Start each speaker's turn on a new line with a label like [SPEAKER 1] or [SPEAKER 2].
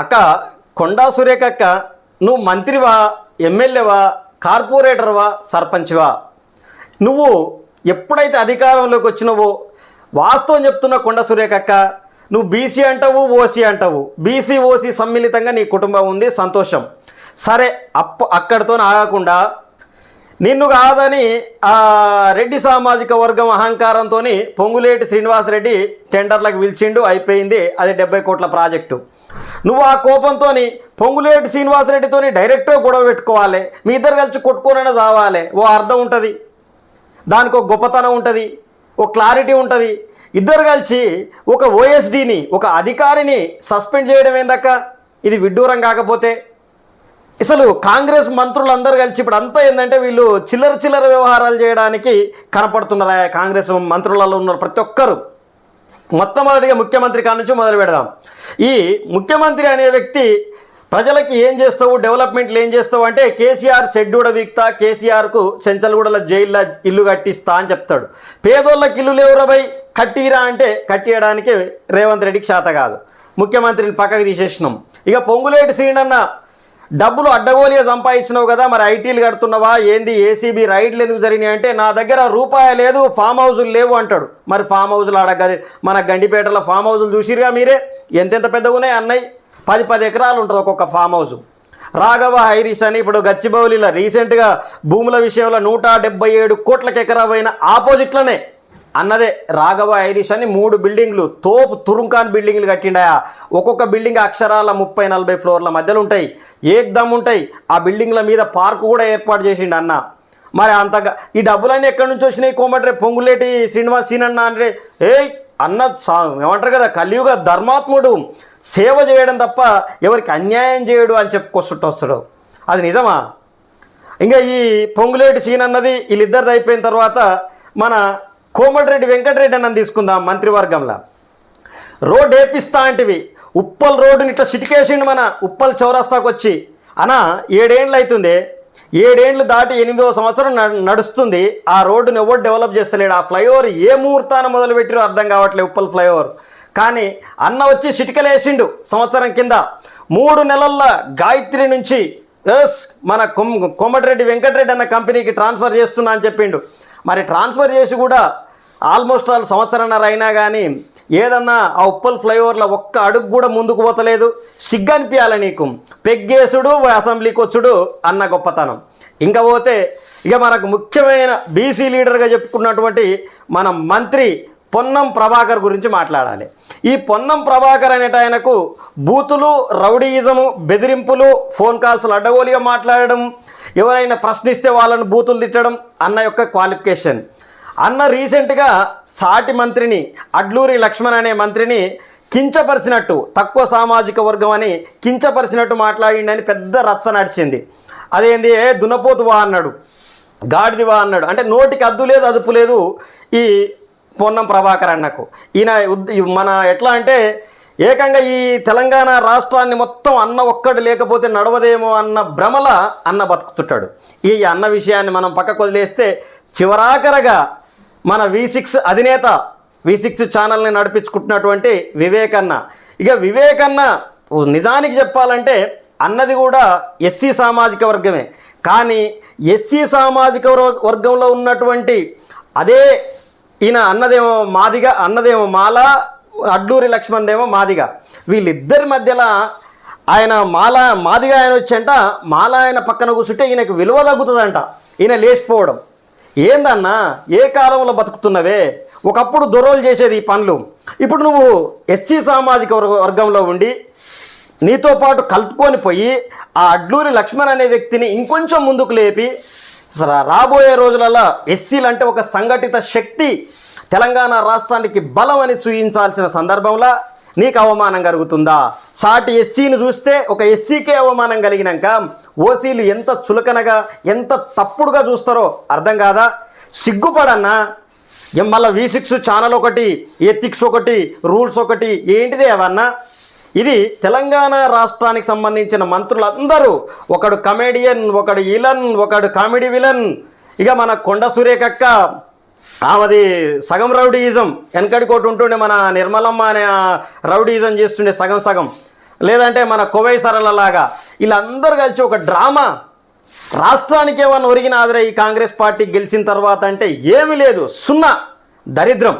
[SPEAKER 1] అక్క కొండా సురేఖక్క నువ్వు మంత్రివా ఎమ్మెల్యేవా కార్పొరేటర్వా సర్పంచ్వా? నువ్వు ఎప్పుడైతే అధికారంలోకి వచ్చినవో వాస్తవం చెప్తున్న కొండ సురేఖక్క నువ్వు బీసీ అంటావు ఓసీ అంటావు. బీసీ ఓసీ సమ్మిళితంగా నీ కుటుంబం ఉంది సంతోషం. సరే అప్పు అక్కడితో ఆగకుండా నిన్ను కాదని ఆ రెడ్డి సామాజిక వర్గం అహంకారంతో పొంగులేటి శ్రీనివాసరెడ్డి టెండర్లకు పిలిచిండు అయిపోయింది. అది డెబ్బై కోట్ల ప్రాజెక్టు. నువ్వు ఆ కోపంతో పొంగులేటి శ్రీనివాసరెడ్డితో డైరెక్ట్గా గొడవ పెట్టుకోవాలి. మీ ఇద్దరు కలిసి కొట్టుకోనైనా చావాలి. ఓ అర్థం ఉంటుంది. దానికి ఒక గొప్పతనం ఉంటుంది. ఒక క్లారిటీ ఉంటుంది. ఇద్దరు కలిసి ఒక ఓఎస్డీని ఒక అధికారిని సస్పెండ్ చేయడం ఏందక్క? ఇది విడ్డూరం కాకపోతే అసలు కాంగ్రెస్ మంత్రులందరూ కలిసి ఇప్పుడు అంతా ఏంటంటే వీళ్ళు చిల్లర చిల్లర వ్యవహారాలు చేయడానికి కనపడుతున్నారు. కాంగ్రెస్ మంత్రులలో ఉన్న ప్రతి ఒక్కరు. మొట్టమొదటిగా ముఖ్యమంత్రి కాడి నుంచి మొదలు పెడదాం. ఈ ముఖ్యమంత్రి అనే వ్యక్తి ప్రజలకి ఏం చేస్తావు? డెవలప్మెంట్లు ఏం చేస్తావు? అంటే కేసీఆర్ షెడ్యూడ వీక్తా కేసీఆర్కు చెంచల్గూడల జైల్లో ఇల్లు కట్టిస్తా అని చెప్తాడు. పేదోళ్ళకి ఇల్లు లేవురబై కట్టిరా అంటే కట్టియడానికి రేవంత్ రెడ్డికి శాత కాదు. ముఖ్యమంత్రిని పక్కకు తీసేసినాం. ఇక పొంగులేటి శ్రీనన్న డబ్బులు అడ్డగోలిగా సంపాదించినావు కదా మరి ఐటీలు కడుతున్నావా? ఏంది? ఏసీబీ రైడ్లు ఎందుకు జరిగినాయి అంటే నా దగ్గర రూపాయి లేదు ఫామ్ హౌజులు లేవు అంటాడు. మరి ఫామ్ హౌజులు ఆడ మన గండిపేటలో ఫామ్ హౌజులు చూసిరుగా మీరే? ఎంతెంత పెద్దగా ఉన్నాయి అన్నయ్య? పది పది ఎకరాలు ఉంటుంది ఒక్కొక్క ఫామ్ హౌస్ రాఘవ హైరీస్ అని ఇప్పుడు గచ్చిబౌలిలో రీసెంట్గా భూముల విషయంలో నూట డెబ్బై ఏడు కోట్లకు ఎకరా పోయిన ఆపోజిట్లోనే. అన్నదే రాఘవ ఐరిష్ అని మూడు బిల్డింగ్లు తోపు తురుంకాన్ బిల్డింగ్లు కట్టిండాయా? ఒక్కొక్క బిల్డింగ్ అక్షరాల ముప్పై నలభై ఫ్లోర్ల మధ్యలో ఉంటాయి. ఏకదమ్ ఉంటాయి. ఆ బిల్డింగ్ల మీద పార్కు కూడా ఏర్పాటు చేసిండు అన్న. మరి అంతగా ఈ డబ్బులన్నీ ఎక్కడి నుంచి వచ్చినాయి కోమట్రే? పొంగులేటి శ్రీనివాస్ సీనన్న అంటే ఏయ్ అన్న సా- ఏమంటారు కదా కలియుగ ధర్మాత్ముడు. సేవ చేయడం తప్ప ఎవరికి అన్యాయం చేయడు అని చెప్పుకొస్తుంట వస్తాడు. అది నిజమా? ఇంకా ఈ పొంగులేటి సీన్ అన్నది వీళ్ళిద్దరిది అయిపోయిన తర్వాత మన కోమటిరెడ్డి వెంకటరెడ్డి అన్న తీసుకుందాం మంత్రివర్గంలో. రోడ్ వేపిస్తా అంటివి. ఉప్పల్ రోడ్డుని ఇట్లా సిటికేసిండు మన ఉప్పల్ చౌరస్తాకు వచ్చి అనా ఏడేండ్లు అవుతుంది ఏడేండ్లు దాటి ఎనిమిదో సంవత్సరం నడుస్తుంది. ఆ రోడ్డుని ఎవరు డెవలప్ చేస్తలేడు? ఆ ఫ్లైఓవర్ ఏ ముహూర్తాన మొదలుపెట్టిరో అర్థం కావట్లేదు ఉప్పల్ ఫ్లైఓవర్. కానీ అన్న వచ్చి సిటికలేసిండు సంవత్సరం కింద. మూడు నెలల గాయత్రి నుంచి ఎస్ మన కొమ్ కోమటిరెడ్డి వెంకటరెడ్డి అన్న కంపెనీకి ట్రాన్స్ఫర్ చేస్తున్నా అని చెప్పిండు. మరి ట్రాన్స్ఫర్ చేసి కూడా ఆల్మోస్ట్ ఆల్ సంవత్సరంన్నర అయినా కానీ ఏదన్నా ఆ ఉప్పల్ ఫ్లైఓవర్లో ఒక్క అడుగు కూడా ముందుకు పోతలేదు. సిగ్గనిపించాల నీకు. పెగ్గేసుడు అసెంబ్లీకి వచ్చుడు అన్న గొప్పతనం. ఇంకా పోతే ఇక మనకు ముఖ్యమైన బీసీ లీడర్గా చెప్పుకున్నటువంటి మన మంత్రి పొన్నం ప్రభాకర్ గురించి మాట్లాడాలి. ఈ పొన్నం ప్రభాకర్ అనేట ఆయనకు బూతులు రౌడీయిజము బెదిరింపులు ఫోన్ కాల్స్లు అడ్డగోలుగా మాట్లాడడం ఎవరైనా ప్రశ్నిస్తే వాళ్ళని బూతులు తిట్టడం అన్న యొక్క క్వాలిఫికేషన్. అన్న రీసెంట్గా సాటి మంత్రిని అడ్లూరి లక్ష్మణ్ అనే మంత్రిని కించపరిచినట్టు తక్కువ సామాజిక వర్గం అని కించపరిచినట్టు మాట్లాడిండని పెద్ద రచ్చ నడిచింది. అదేంది? ఏ దున్నపోతువా అన్నాడు. గాడిదివా అన్నాడు. అంటే నోటికి అద్దు లేదు అదుపు లేదు ఈ పొన్నం ప్రభాకర్ అన్నకు. ఈయన మన ఎట్లా అంటే ఏకంగా ఈ తెలంగాణ రాష్ట్రాన్ని మొత్తం అన్న ఒక్కడు లేకపోతే నడవదేమో అన్న భ్రమల అన్న బతుకుతుంటాడు. ఈ అన్న విషయాన్ని మనం పక్కకు వదిలేస్తే చివరాకరగా మన వి సిక్స్ అధినేత వి సిక్స్ ఛానల్ని నడిపించుకుంటున్నటువంటి వివేకన్న. ఇక వివేకన్న నిజానికి చెప్పాలంటే అన్నది కూడా ఎస్సీ సామాజిక వర్గమే. కానీ ఎస్సీ సామాజిక వర్- వర్గంలో ఉన్నటువంటి అదే ఈయన అన్నదేమో మాదిగా అన్నదేమో మాల అడ్లూరి లక్ష్మణ్దేమో మాదిగా. వీళ్ళిద్దరి మధ్యలో ఆయన మాల మాదిగా ఆయన వచ్చంట మాల ఆయన పక్కన కూర్చుంటే ఈయనకు విలువ తగ్గుతుందంట. ఈయన లేచిపోవడం. ఏందన్నా? ఏ కాలంలో బతుకుతున్నవే? ఒకప్పుడు దొరలు చేసేది ఈ పనులు. ఇప్పుడు నువ్వు ఎస్సీ సామాజిక వర్గ- వర్గంలో ఉండి నీతో పాటు కలుపుకొని పోయి ఆ అడ్లూరి లక్ష్మణ్ అనే వ్యక్తిని ఇంకొంచెం ముందుకు లేపి రాబోయే రోజులలో ఎస్సీలు అంటే ఒక సంఘటిత శక్తి. తెలంగాణ రాష్ట్రానికి బలం అని సూచించాల్సిన సందర్భంలో నీకు అవమానం కలుగుతుందా? సాటి ఎస్సీని చూస్తే ఒక ఎస్సీకే అవమానం కలిగినాక ఓసీలు ఎంత చులకనగా ఎంత తప్పుడుగా చూస్తారో అర్థం కాదా? సిగ్గుపడన్నా మళ్ళీ వి సిక్స్ ఛానల్ ఒకటి ఎథిక్స్ ఒకటి రూల్స్ ఒకటి ఏంటిది అవన్నా? ఇది తెలంగాణ రాష్ట్రానికి సంబంధించిన మంత్రులందరూ ఒకడు కమెడియన్ ఒకడు ఇలన్ ఒకడు కామెడీ విలన్ ఇక మన కొండ సూర్యకక్క ఆమెది సగం రౌడీయిజం వెనకడికోటి ఉంటుండే మన నిర్మలమ్మ అనే రౌడీజం రౌడీయిజం చేస్తుండే సగం సగం. లేదంటే మన కోవై సరళలాగా వీళ్ళందరూ కలిసి ఒక డ్రామా. రాష్ట్రానికి ఏమన్నా ఒరిగిన ఆదరే ఈ కాంగ్రెస్ పార్టీ గెలిచిన తర్వాత అంటే ఏమీ లేదు. సున్నా. దరిద్రం.